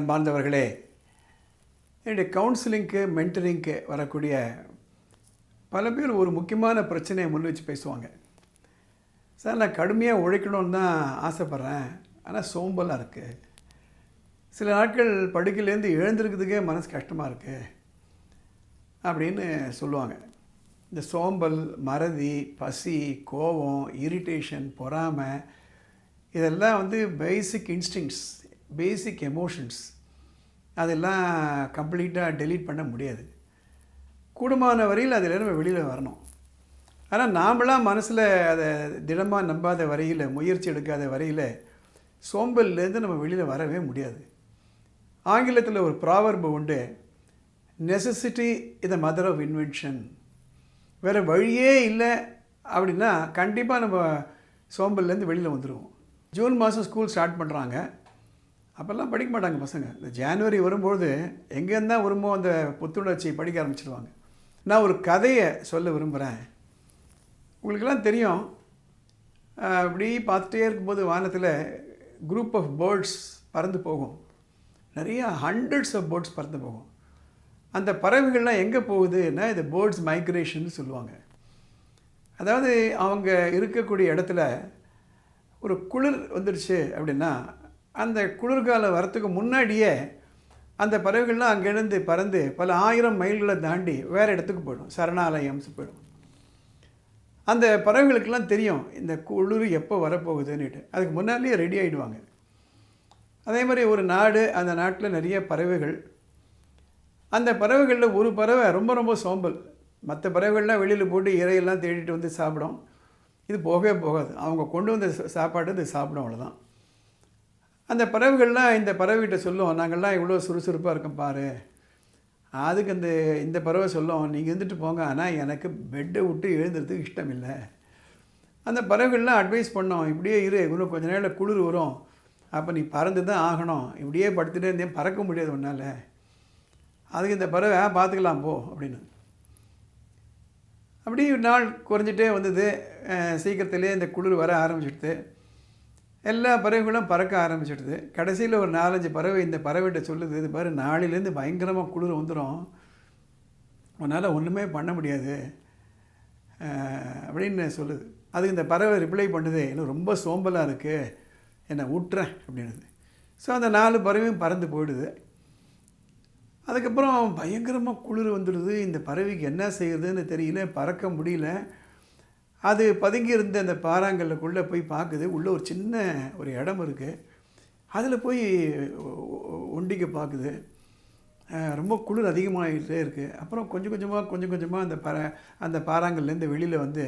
அன்பார்ந்தவர்களே என்னுடைய கவுன்சிலிங்க்கு மென்டரிங்க்கு வரக்கூடிய பல பேர் ஒரு முக்கியமான பிரச்சனையை முன் வச்சு பேசுவாங்க. சார் நான் கடுமையாக உழைக்கணும்னு தான் ஆசைப்பட்றேன். ஆனால் சோம்பலாக இருக்குது சில நாட்கள் படுக்கையிலேருந்து எழுந்திருக்கிறதுக்கே மனசு கஷ்டமாக இருக்குது அப்படின்னு சொல்லுவாங்க. இந்த சோம்பல் மறதி பசி கோபம் இரிட்டேஷன் பொறாமை இதெல்லாம் வந்து பேசிக் இன்ஸ்டிங்ஸ் பேசிக் எமோஷன்ஸ் அதெல்லாம் கம்ப்ளீட்டாக டெலீட் பண்ண முடியாது. கூடுமான வரையில் அதில் நம்ம வெளியில் வரணும். ஆனால் நாமளாம் மனசில் அதை திடமாக நம்பாத வரையில் முயற்சி எடுக்காத வரையில் சோம்பல்லேருந்து நம்ம வெளியில் வரவே முடியாது. ஆங்கிலத்தில் ஒரு ப்ராவர்பு உண்டு necessity the mother of invention வேறு வழியே இல்லை அப்படின்னா கண்டிப்பாக நம்ம சோம்பல்லேருந்து வெளியில் வந்துடுவோம் ஜூன் மாதம் ஸ்கூல் ஸ்டார்ட் பண்ணுறாங்க அப்போல்லாம் படிக்க மாட்டாங்க பசங்க. இந்த ஜான்வரி வரும்போது எங்கேருந்தா வருமோ அந்த புத்துணர்ச்சி படிக்க ஆரம்பிச்சிடுவாங்க நான் ஒரு கதையை சொல்ல விரும்புகிறேன் உங்களுக்கெல்லாம் தெரியும். அப்படி பார்த்துட்டே இருக்கும்போது வானத்தில் குரூப் ஆஃப் பேர்ட்ஸ் பறந்து போகும். நிறையா ஹண்ட்ரட்ஸ் ஆஃப் பேர்ட்ஸ் பறந்து போகும். அந்த பறவைகள்லாம் எங்கே போகுதுன்னா இந்த பேர்ட்ஸ் மைக்ரேஷன் சொல்லுவாங்க. அதாவது அவங்க இருக்கக்கூடிய இடத்துல ஒரு குளிர் வந்துடுச்சு அப்படின்னா அந்த குளிர்காலம் வரத்துக்கு முன்னாடியே அந்த பறவைகள்லாம் அங்கேருந்து பறந்து பல ஆயிரம் மைல்களை தாண்டி வேறு இடத்துக்கு போயிடும். சரணாலயம் போயிடும். அந்த பறவைகளுக்கெல்லாம் தெரியும் இந்த குளிர் எப்போ வரப்போகுதுன்னுட்டு. அதுக்கு முன்னாடியே ரெடி ஆகிடுவாங்க அதே மாதிரி ஒரு நாடு அந்த நாட்டில் நிறைய பறவைகள். அந்த பறவைகளில் ஒரு பறவை ரொம்ப ரொம்ப சோம்பல். மற்ற பறவைகள்லாம் வெளியில் போட்டு இறையெல்லாம் தேடிட்டு வந்து சாப்பிடும். இது போகவே போகாது. அவங்க கொண்டு வந்த சாப்பாடு இது சாப்பிடும் அவ்வளோதான் அந்த பறவைகள்லாம் இந்த பறவைகிட்ட சொல்லும் நாங்கள்லாம் இவ்வளோ சுறுசுறுப்பாக இருக்கோம் பாரு. அதுக்கு அந்த இந்த பறவை சொல்லும் நீங்கள் இருந்துட்டு போங்க. ஆனால் எனக்கு பெட்டை விட்டு எழுந்துறதுக்கு இஷ்டம் இல்லை அந்த பறவைகள்லாம் அட்வைஸ் பண்ணோம் இப்படியே இரு இன்னும் கொஞ்ச நேரம் குளிர் வரும். அப்போ நீ பறந்து தான் ஆகணும். இப்படியே படுத்துகிட்டே இருந்தேன் பறக்க முடியாது உன்னால். அதுக்கு இந்த பறவை "ஆ, பார்த்துக்கலாம் போ. அப்படின்னு. அப்படியே நாள் குறைஞ்சிட்டே வந்தது. சீக்கிரத்துலேயே இந்த குளிர் வர ஆரம்பிச்சிடுது. எல்லா பறவைகளும் பறக்க ஆரம்பிச்சிடுது. கடைசியில் ஒரு நாலஞ்சு பறவை இந்த பறவைகிட்ட சொல்லுது இது பாரு நாளிலேருந்து பயங்கரமாக குளிர் வந்துடும் உன்னால் ஒன்றுமே பண்ண முடியாது. அப்படின்னு சொல்லுது. அதுக்கு இந்த பறவை ரிப்ளை பண்ணுது எனக்கு ரொம்ப சோம்பலாக இருக்குது என்னை விட்டுறேன் அப்படின்னுது. ஸோ அந்த நாலு பறவையும் பறந்து போயிடுது. அதுக்கப்புறம் பயங்கரமாக குளிர் வந்துடுது. இந்த பறவைக்கு என்ன செய்யுதுன்னு தெரியல பறக்க முடியல. அது பதுங்கி இருந்த அந்த பாறாங்கல்லுக்குள்ளே போய் பார்க்குது. உள்ளே ஒரு சின்ன ஒரு இடம் இருக்குது அதில் போய் ஒண்டிக்க பார்க்குது. ரொம்ப குளிர் அதிகமாகிட்டே இருக்குது அப்புறம் கொஞ்சம் கொஞ்சமாக கொஞ்சம் கொஞ்சமாக அந்த பற அந்த பாறாங்கல்லேருந்து வெளியில் வந்து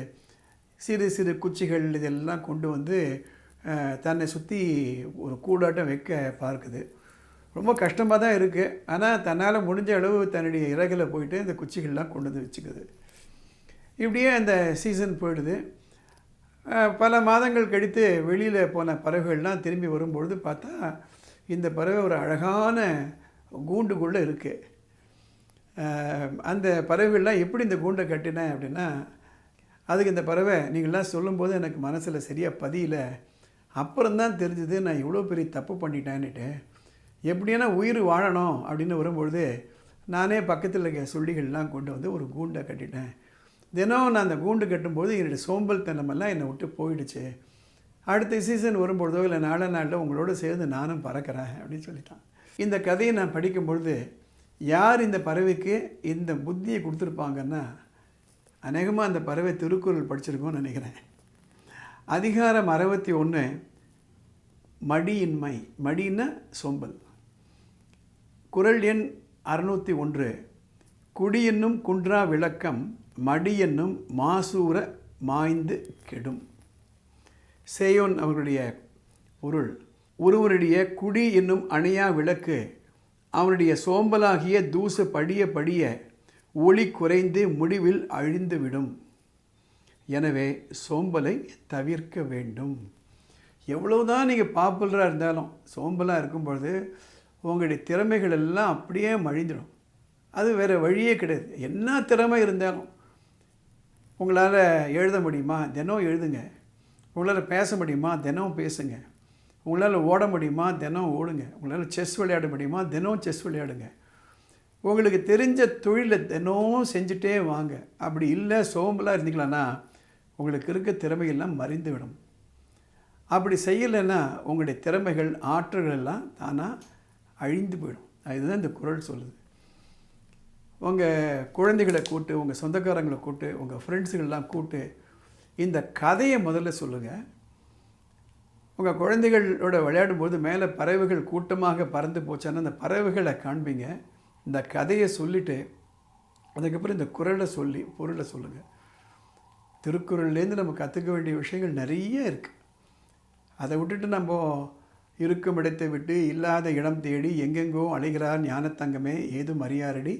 சிறு சிறு குச்சிகள் இதெல்லாம் கொண்டு வந்து தன்னை சுற்றி ஒரு கூடாட்டம் வைக்க பார்க்குது. ரொம்ப கஷ்டமாக தான் இருக்குது ஆனால் தன்னால் முடிஞ்ச அளவு தன்னுடைய இறகில் போயிட்டு இந்த குச்சிகள்லாம் கொண்டு வந்து வச்சுக்குது. இப்படியே அந்த சீசன் போயிடுது. பல மாதங்கள் கழித்து வெளியில் போன பறவைகள்லாம் திரும்பி வரும்பொழுது பார்த்தா இந்த பறவை ஒரு அழகான கூண்டுக்குள்ளே இருக்குது அந்த பறவைகள்லாம் எப்படி இந்த கூண்டை கட்டினேன் அப்படின்னா அதுக்கு இந்த பறவை நீங்கள்லாம் சொல்லும்போது எனக்கு மனசில் சரியாக பதியல. அப்புறம்தான் தெரிஞ்சது நான் இவ்வளோ பெரிய தப்பு பண்ணிட்டேன்னுட்டு. எப்படியான உயிர் வாழணும் அப்படின்னு வரும்பொழுது நானே பக்கத்தில் இருக்க சொல்லிகள்லாம் கொண்டு வந்து ஒரு கூண்டை கட்டிட்டேன். தினம் நான் அந்த கூண்டு கட்டும்போது என்னுடைய சோம்பல் தனமெல்லாம் என்னை விட்டு போயிடுச்சு. அடுத்த சீசன் வரும்பொழுதோ இல்லை நாள நாளில் உங்களோட சேர்ந்து நானும் பறக்கிறேன் அப்படின்னு சொல்லிட்டான். இந்த கதையை நான் படிக்கும்பொழுது யார் இந்த பறவைக்கு இந்த புத்தியை கொடுத்துருப்பாங்கன்னா அநேகமாக அந்த பறவை திருக்குறள் படிச்சிருக்கோன்னு நினைக்கிறேன். அதிகாரம் அறுபத்தி ஒன்று மடியின்மை. மடின்னா சோம்பல். குறள் எண் அறுநூற்றி ஒன்று குடி என்னும் குன்றா விளக்கம் மடி என்னும் மாசூர மாய்ந்து கெடும். சேயோன் அவர்களுடைய பொருள் ஒருவருடைய குடி என்னும் அணையா விளக்கு அவனுடைய சோம்பலாகிய தூசு படிய படிய ஒளி குறைந்து முடிவில் அழிந்துவிடும். எனவே சோம்பலை தவிர்க்க வேண்டும். எவ்வளவுதான் நீங்கள் பாப்புலராக இருந்தாலும் சோம்பலாக இருக்கும் பொழுது உங்களுடைய திறமைகள் எல்லாம் அப்படியே மழிந்துடும். அது வேறு வழியே கிடையாது. என்ன திறமை இருந்தாலும் உங்களால் எழுத முடியுமா? தினம் எழுதுங்க. உங்களால் பேச முடியுமா? தினம் பேசுங்க. உங்களால் ஓட முடியுமா? தினம் ஓடுங்க. உங்களால் செஸ் விளையாட முடியுமா? தினம் செஸ் விளையாடுங்க. உங்களுக்கு தெரிஞ்ச தொழிலை தினமும் செஞ்சுட்டே வாங்க. அப்படி இல்லை சோம்பலாக இருந்தீங்களான்னா உங்களுக்கு இருக்க திறமைகள்லாம் மறைந்து விடும் அப்படி செய்யலைன்னா உங்களுடைய திறமைகள் ஆற்றல்கள் எல்லாம் தானாக அழிந்து போயிடும். அதுதான் இந்த குரல் சொல்லுது. உங்கள் குழந்தைகளை கூட்டு உங்கள் சொந்தக்காரங்களை கூட்டு உங்கள் ஃப்ரெண்ட்ஸுகள்லாம் கூட்டு இந்த கதையை முதல்ல சொல்லுங்கள் உங்கள் குழந்தைகளோட விளையாடும்போது மேலே பறவைகள் கூட்டமாக பறந்து போச்சான்னு அந்த பறவைகளை காண்பீங்க. இந்த கதையை சொல்லிவிட்டு அதுக்கப்புறம் இந்த குரலை சொல்லி பொருளை சொல்லுங்கள் திருக்குறள்லேருந்து நம்ம கற்றுக்க வேண்டிய விஷயங்கள் நிறைய இருக்குது அதை விட்டுட்டு நம்ம இருக்கும் இடத்தை விட்டு இல்லாத இடம் தேடி எங்கெங்கோ அழைகிறார் ஞானத்தங்கமே ஏதும் அறியாரடி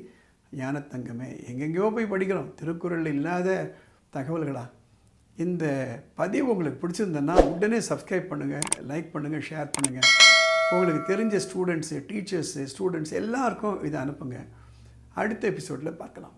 ஞானத்தங்கமே. எங்கெங்கேயோ போய் படிக்கிறோம். திருக்குறளில் இல்லாத தகவல்களா? இந்த பதிவு உங்களுக்கு பிடிச்சிருந்தேன்னா உடனே சப்ஸ்கிரைப் பண்ணுங்கள் லைக் பண்ணுங்கள் ஷேர் பண்ணுங்கள் உங்களுக்கு தெரிஞ்ச ஸ்டூடெண்ட்ஸு டீச்சர்ஸு ஸ்டூடெண்ட்ஸ் எல்லாருக்கும் இதை அனுப்புங்க. அடுத்த எபிசோடில் பார்க்கலாம்.